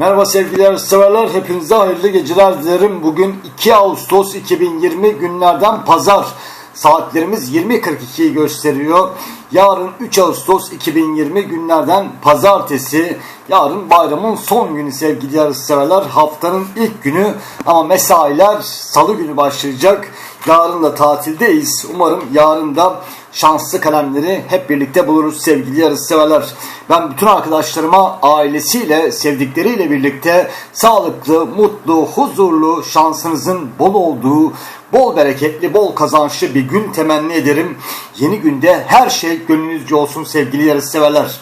Merhaba sevgili severler, hepinize hayırlı geceler dilerim. Bugün 2 Ağustos 2020 günlerden pazar. Saatlerimiz 20.42'yi gösteriyor. Yarın 3 Ağustos 2020 günlerden pazartesi. Yarın bayramın son günü sevgili severler. Haftanın ilk günü ama mesailer salı günü başlayacak. Yarın da tatildeyiz. Umarım yarın da şanslı kalemleri hep birlikte buluruz sevgili yarışseverler. Ben bütün arkadaşlarıma ailesiyle, sevdikleriyle birlikte sağlıklı, mutlu, huzurlu, şansınızın bol olduğu, bol bereketli, bol kazançlı bir gün temenni ederim. Yeni günde her şey gönlünüzce olsun sevgili yarışseverler.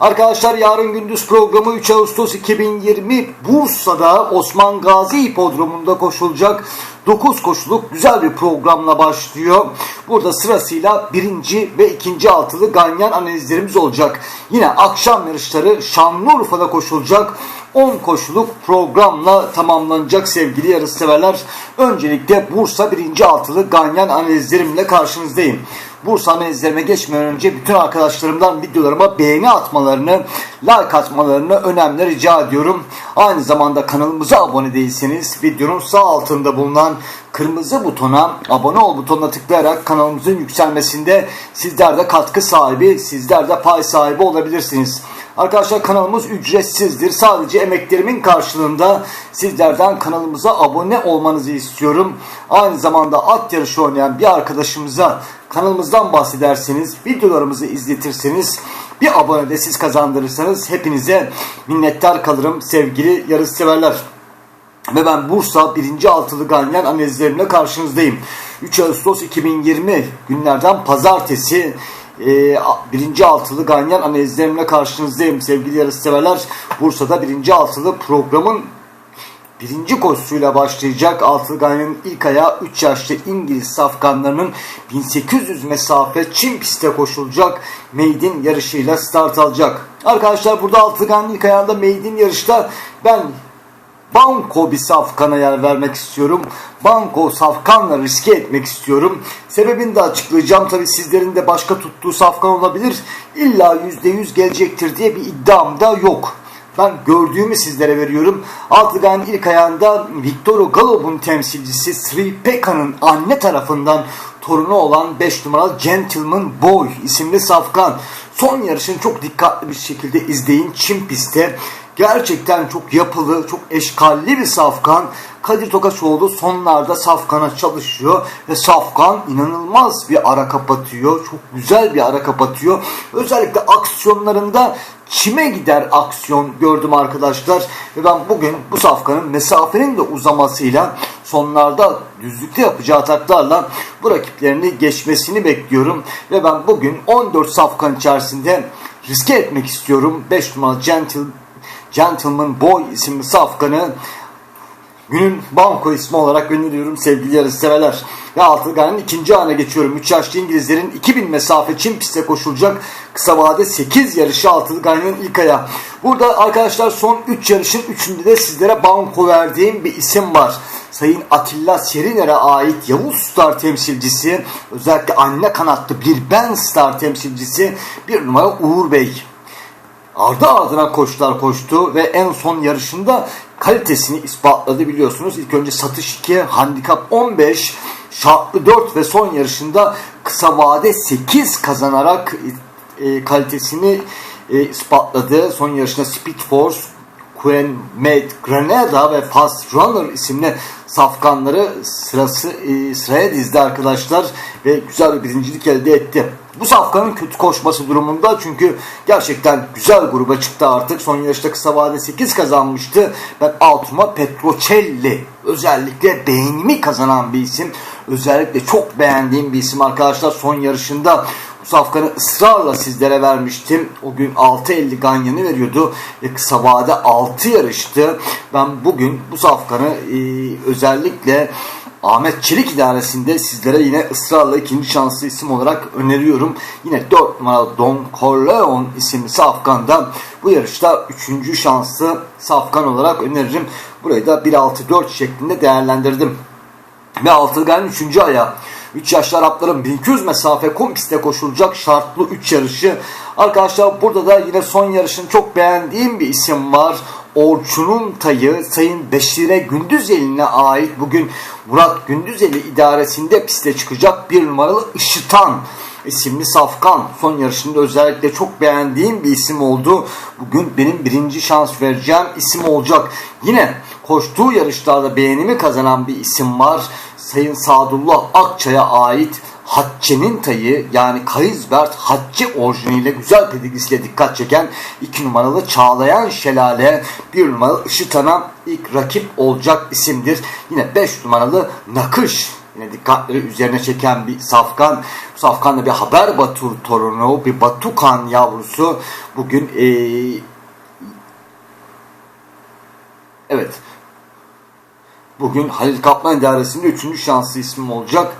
Arkadaşlar yarın gündüz programı 3 Ağustos 2020 Bursa'da Osman Gazi Hipodromu'nda koşulacak 9 koşuluk güzel bir programla başlıyor. Burada sırasıyla birinci ve ikinci altılı ganyan analizlerimiz olacak. Yine akşam yarışları Şanlıurfa'da koşulacak. 10 koşuluk programla tamamlanacak sevgili yarışseverler. Öncelikle Bursa birinci altılı ganyan analizlerimle karşınızdayım. Bursa analizlerime geçmeden önce bütün arkadaşlarımdan videolarıma beğeni atmalarını, like atmalarını önemli rica ediyorum. Aynı zamanda kanalımıza abone değilseniz videonun sağ altında bulunan kırmızı butona abone ol butonuna tıklayarak kanalımızın yükselmesinde sizler de katkı sahibi, sizler de pay sahibi olabilirsiniz. Arkadaşlar kanalımız ücretsizdir. Sadece emeklerimin karşılığında sizlerden kanalımıza abone olmanızı istiyorum. Aynı zamanda at yarışı oynayan bir arkadaşımıza kanalımızdan bahsederseniz, videolarımızı izletirseniz, bir abone de siz kazandırırsanız hepinize minnettar kalırım sevgili yarış severler. Ve ben Bursa 1. Altılı Ganyan analizlerimle karşınızdayım. 3 Ağustos 2020 günlerden pazartesi e, birinci altılı ganyan analizlerimle karşınızdayım sevgili yarışseverler. Bursa'da birinci altılı programın birinci koşusuyla başlayacak. Altılı ganyanın ilk ayağı 3 yaşlı İngiliz safkanlarının 1800 mesafe Çin pistte koşulacak Maiden yarışıyla start alacak. Arkadaşlar burada altılı ganyanın ilk ayağında Maiden yarışta ben Banko bir safkana yer vermek istiyorum. Banko safkanla riske etmek istiyorum. Sebebini de açıklayacağım. Tabi sizlerin de başka tuttuğu safkan olabilir. İlla %100 gelecektir diye bir iddiam da yok. Ben gördüğümü sizlere veriyorum. Altıgan'ın ilk ayağında Victor Galop'un temsilcisi Sri Peka'nın anne tarafından torunu olan 5 numaralı Gentleman Boy isimli safkan. Son yarışını çok dikkatli bir şekilde izleyin. Çim pistte Gerçekten çok yapılı, çok eşkalli bir Safkan. Kadir Tokaçoğlu sonlarda Safkan'a çalışıyor ve Safkan inanılmaz bir ara kapatıyor. Çok güzel bir ara kapatıyor. Özellikle aksiyonlarında çime gider aksiyon gördüm arkadaşlar. Ve ben bugün bu Safkan'ın mesafenin de uzamasıyla sonlarda düzlükte yapacağı ataklarla bu rakiplerini geçmesini bekliyorum. Ve ben bugün 14 Safkan içerisinde riske etmek istiyorum. 5 numaralı Gentle Gentleman Boy isimli safkanı günün banko ismi olarak gönderiyorum sevgili yarışseverler. Ve Altılgan'ın ikinci ana geçiyorum. 3 yaşlı İngilizlerin 2000 mesafe Çin pistte koşulacak kısa vade 8 yarışı Altılgan'ın ilk ayağı. Burada arkadaşlar son 3 yarışın 3'ünde de sizlere banko verdiğim bir isim var. Sayın Atilla Seriner'e ait Yavuz Star temsilcisi, özellikle anne kanatlı bir Ben Star temsilcisi bir numara Uğur Bey ardı ardına koşular koştu ve en son yarışında kalitesini ispatladı biliyorsunuz. İlk önce satış 2, handikap 15, şartlı 4 ve son yarışında kısa vade 8 kazanarak e, kalitesini e, ispatladı. Son yarışında Speed Force, Queen Made Granada ve Fast Runner isimli safkanları sırası e, sıraya dizdi arkadaşlar ve güzel bir birincilik elde etti. Bu safkanın kötü koşması durumunda çünkü gerçekten güzel gruba çıktı artık. Son yarışta kısa vade 8 kazanmıştı. Ben altıma Petrocelli özellikle beğenimi kazanan bir isim. Özellikle çok beğendiğim bir isim arkadaşlar. Son yarışında bu safkanı ısrarla sizlere vermiştim. O gün 6.50 ganyanı veriyordu ve kısa vade 6 yarıştı. Ben bugün bu safkanı e, özellikle Ahmet Çelik idaresinde sizlere yine ısrarla ikinci şanslı isim olarak öneriyorum. Yine 4 numaralı Don Corleone isimli safkanda bu yarışta 3. şanslı safkan olarak öneririm. Burayı da 1-6-4 şeklinde değerlendirdim. Ve Altılgan'ın 3. ayağı. 3 yaşlı Arapların 1200 mesafe kum pistte koşulacak şartlı 3 yarışı. Arkadaşlar burada da yine son yarışın çok beğendiğim bir isim var. Orçun'un tayı Sayın Beşire Gündüzeli'ne ait bugün Murat Gündüzeli idaresinde piste çıkacak bir numaralı Işıtan isimli Safkan son yarışında özellikle çok beğendiğim bir isim oldu. Bugün benim birinci şans vereceğim isim olacak. Yine koştuğu yarışlarda beğenimi kazanan bir isim var. Sayın Sadullah Akçay'a ait Hatçe'nin tayı yani Kayızbert Hatçe orijiniyle güzel pedigisiyle dikkat çeken 2 numaralı Çağlayan Şelale 1 numaralı Işıtan'a ilk rakip olacak isimdir. Yine 5 numaralı Nakış yine dikkatleri üzerine çeken bir safkan. Bu safkan da bir haber batur torunu, bir batukan yavrusu. Bugün ee, evet bugün Halil Kaplan idaresinde 3. şanslı ismim olacak.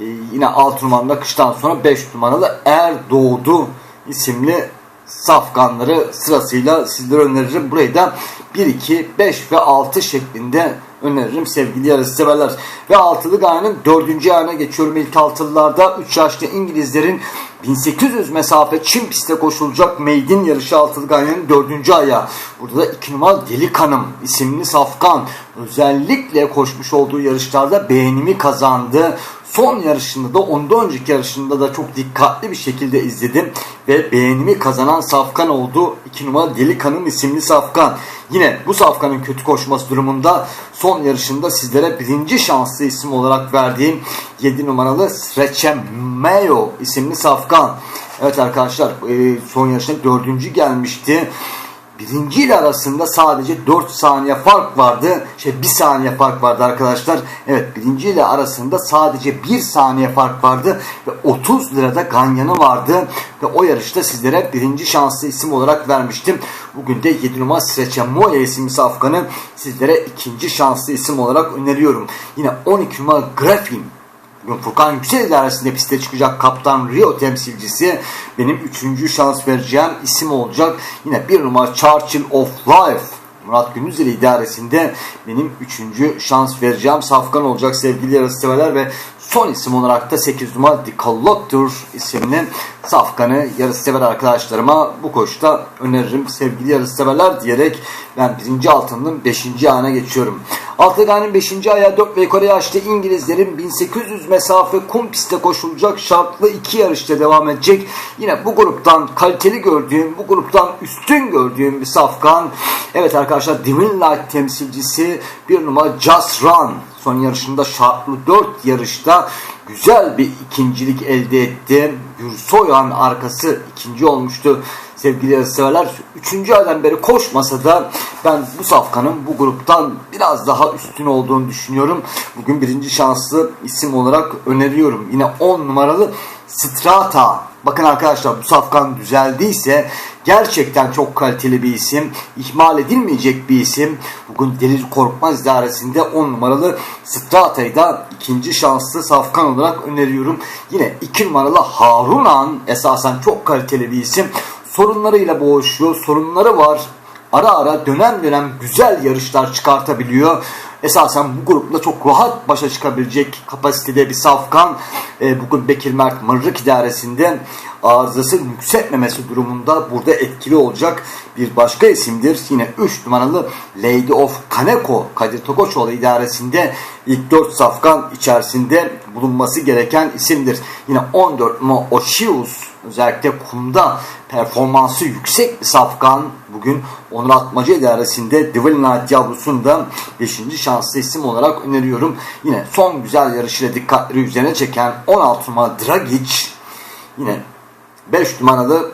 Ee, yine 6 numaralı kıştan sonra 5 numaralı Er Doğdu isimli safkanları sırasıyla sizlere öneririm. Burayı da 1, 2, 5 ve 6 şeklinde öneririm sevgili yarış severler. Ve altılı gayenin dördüncü ayağına geçiyorum ilk altılılarda. 3 yaşlı İngilizlerin 1800 mesafe Çin pistte koşulacak meydin yarışı altılı gayenin dördüncü ayağı. Burada da 2 numaralı Delikanım isimli safkan özellikle koşmuş olduğu yarışlarda beğenimi kazandı. Son yarışında da ondan önceki yarışında da çok dikkatli bir şekilde izledim ve beğenimi kazanan Safkan oldu. 2 numara Delikanım isimli Safkan. Yine bu Safkan'ın kötü koşması durumunda son yarışında sizlere birinci şanslı isim olarak verdiğim 7 numaralı Sreçemeo isimli Safkan. Evet arkadaşlar son yarışında dördüncü gelmişti birinci ile arasında sadece 4 saniye fark vardı. Şey 1 saniye fark vardı arkadaşlar. Evet birinci ile arasında sadece 1 saniye fark vardı. Ve 30 lirada ganyanı vardı. Ve o yarışta sizlere birinci şanslı isim olarak vermiştim. Bugün de 7 numara Sreçe Moya isimli safkanı sizlere ikinci şanslı isim olarak öneriyorum. Yine 12 numara Grafin Bugün Furkan Yüksel idaresinde piste çıkacak kaptan Rio temsilcisi benim üçüncü şans vereceğim isim olacak. Yine bir numara Churchill of Life Murat Gündüzeli idaresinde benim üçüncü şans vereceğim safkan olacak sevgili yarışseverler ve son isim olarak da 8 numara The Collector isimli safkanı yarışsever arkadaşlarıma bu koşta öneririm sevgili yarışseverler diyerek ben birinci altının 5. ayağına geçiyorum. Altıgan'ın 5. ayağı 4 ve yukarı yaşlı İngilizlerin 1800 mesafe kum pistte koşulacak şartlı iki yarışta devam edecek. Yine bu gruptan kaliteli gördüğüm, bu gruptan üstün gördüğüm bir safkan. Evet arkadaşlar Divin Light temsilcisi bir numara Just Run. Son yarışında şartlı 4 yarışta güzel bir ikincilik elde etti. Gürsoyan arkası ikinci olmuştu sevgili severler. Üçüncü aydan beri koşmasa da ben bu safkanın bu gruptan biraz daha üstün olduğunu düşünüyorum. Bugün birinci şanslı isim olarak öneriyorum. Yine 10 numaralı Strata. Bakın arkadaşlar bu safkan düzeldiyse gerçekten çok kaliteli bir isim. ihmal edilmeyecek bir isim. Bugün Delil Korkmaz idaresinde 10 numaralı Strata'yı da ikinci şanslı safkan olarak öneriyorum. Yine 2 numaralı Harunan esasen çok kaliteli bir isim sorunlarıyla boğuşuyor. Sorunları var. Ara ara dönem dönem güzel yarışlar çıkartabiliyor. Esasen bu grupla çok rahat başa çıkabilecek kapasitede bir safkan. E, bugün Bekir Mert Mırrık idaresinde arızası yükseltmemesi durumunda burada etkili olacak bir başka isimdir. Yine 3 numaralı Lady of Kaneko Kadir Tokoçoğlu idaresinde ilk 4 safkan içerisinde bulunması gereken isimdir. Yine 14 numara Oshius özellikle kumda performansı yüksek bir safkan bugün Onur Atmaca idaresinde Devil Knight da 5. şanslı isim olarak öneriyorum. Yine son güzel yarışıyla dikkatleri üzerine çeken 16 numara Dragic yine 5 numaralı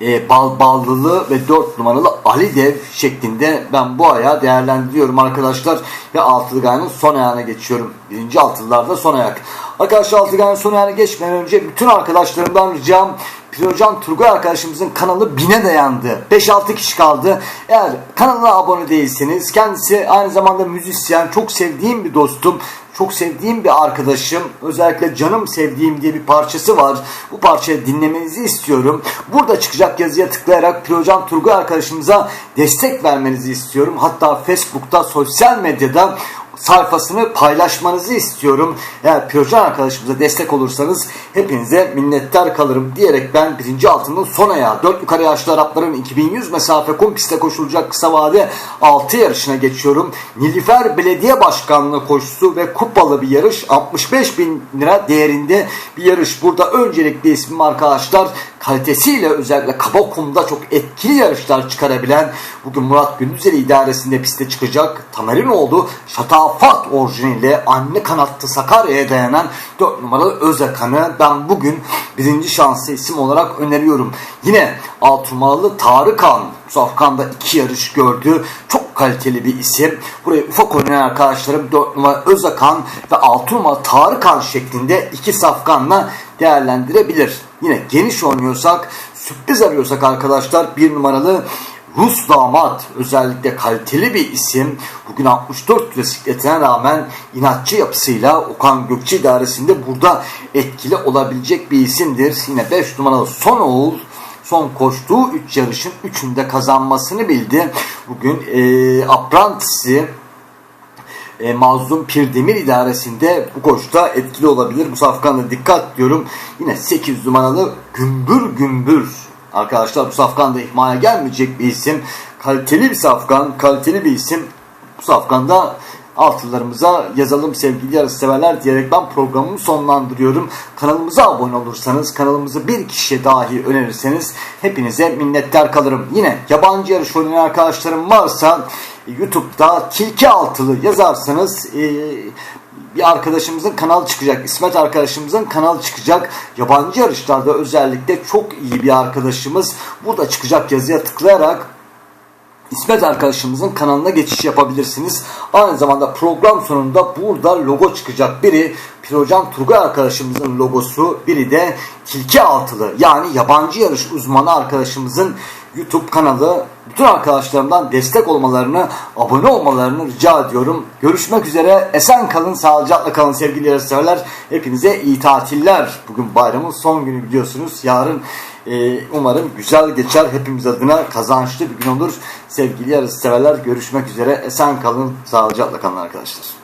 e, Bal Ballılı ve 4 numaralı Ali Dev şeklinde ben bu ayağı değerlendiriyorum arkadaşlar. Ve altılı gayenin son ayağına geçiyorum. Birinci altılılarda son ayak. Arkadaşlar altılı gayenin son ayağına geçmeden önce bütün arkadaşlarımdan ricam Pirocan Turgay arkadaşımızın kanalı bine dayandı. 5-6 kişi kaldı. Eğer kanalına abone değilseniz kendisi aynı zamanda müzisyen çok sevdiğim bir dostum çok sevdiğim bir arkadaşım. Özellikle canım sevdiğim diye bir parçası var. Bu parçayı dinlemenizi istiyorum. Burada çıkacak yazıya tıklayarak Pirocan Turgay arkadaşımıza destek vermenizi istiyorum. Hatta Facebook'ta, sosyal medyada sayfasını paylaşmanızı istiyorum. Eğer Pirocan arkadaşımıza destek olursanız hepinize minnettar kalırım diyerek ben birinci altının son ayağı 4 yukarı yaşlı Arapların 2100 mesafe kum pistte koşulacak kısa vade 6 yarışına geçiyorum. Nilüfer Belediye Başkanlığı koşusu ve kupalı bir yarış 65 bin lira değerinde bir yarış. Burada öncelikli ismim arkadaşlar kalitesiyle özellikle kaba kumda çok etkili yarışlar çıkarabilen bugün Murat Gündüzeli idaresinde piste çıkacak Tamer'in olduğu Şatafat orijiniyle anne kanatlı Sakarya'ya dayanan 4 numaralı Özakan'ı ben bugün birinci şanslı isim olarak öneriyorum. Yine 6 numaralı Tarıkan Safkan'da iki yarış gördü. Çok kaliteli bir isim. Buraya ufak oynayan arkadaşlarım 4 numara Özakan ve 6 numara Tarıkan şeklinde iki safkanla değerlendirebilir. Yine geniş oynuyorsak, sürpriz arıyorsak arkadaşlar bir numaralı Rus damat özellikle kaliteli bir isim. Bugün 64 bisikletine rağmen inatçı yapısıyla Okan Gökçe idaresinde burada etkili olabilecek bir isimdir. Yine 5 numaralı Son Oğul son koştuğu 3 yarışın 3'ünde kazanmasını bildi. Bugün e, Apprentice'i e, Mazlum Pirdemir idaresinde bu koşuda etkili olabilir. Bu safkanda dikkat diyorum. Yine 8 numaralı Gümbür Gümbür. Arkadaşlar bu safkanda ihmaya gelmeyecek bir isim. Kaliteli bir safkan, kaliteli bir isim. Bu safkanda altılarımıza yazalım sevgili yarış severler diyerek ben programımı sonlandırıyorum. Kanalımıza abone olursanız, kanalımızı bir kişiye dahi önerirseniz hepinize minnettar kalırım. Yine yabancı yarış oynayan arkadaşlarım varsa YouTube'da tilki altılı yazarsanız e, bir arkadaşımızın kanalı çıkacak. İsmet arkadaşımızın kanalı çıkacak. Yabancı yarışlarda özellikle çok iyi bir arkadaşımız. Burada çıkacak yazıya tıklayarak İsmet arkadaşımızın kanalına geçiş yapabilirsiniz. Aynı zamanda program sonunda burada logo çıkacak. Biri Pirocan Turgay arkadaşımızın logosu, biri de Tilki Altılı yani yabancı yarış uzmanı arkadaşımızın YouTube kanalı. Bütün arkadaşlarımdan destek olmalarını, abone olmalarını rica ediyorum. Görüşmek üzere. Esen kalın, sağlıcakla kalın sevgili yarışseverler. Hepinize iyi tatiller. Bugün bayramın son günü biliyorsunuz. Yarın e, umarım güzel geçer. Hepimiz adına kazançlı bir gün olur. Sevgili yarışseverler görüşmek üzere. Esen kalın, sağlıcakla kalın arkadaşlar.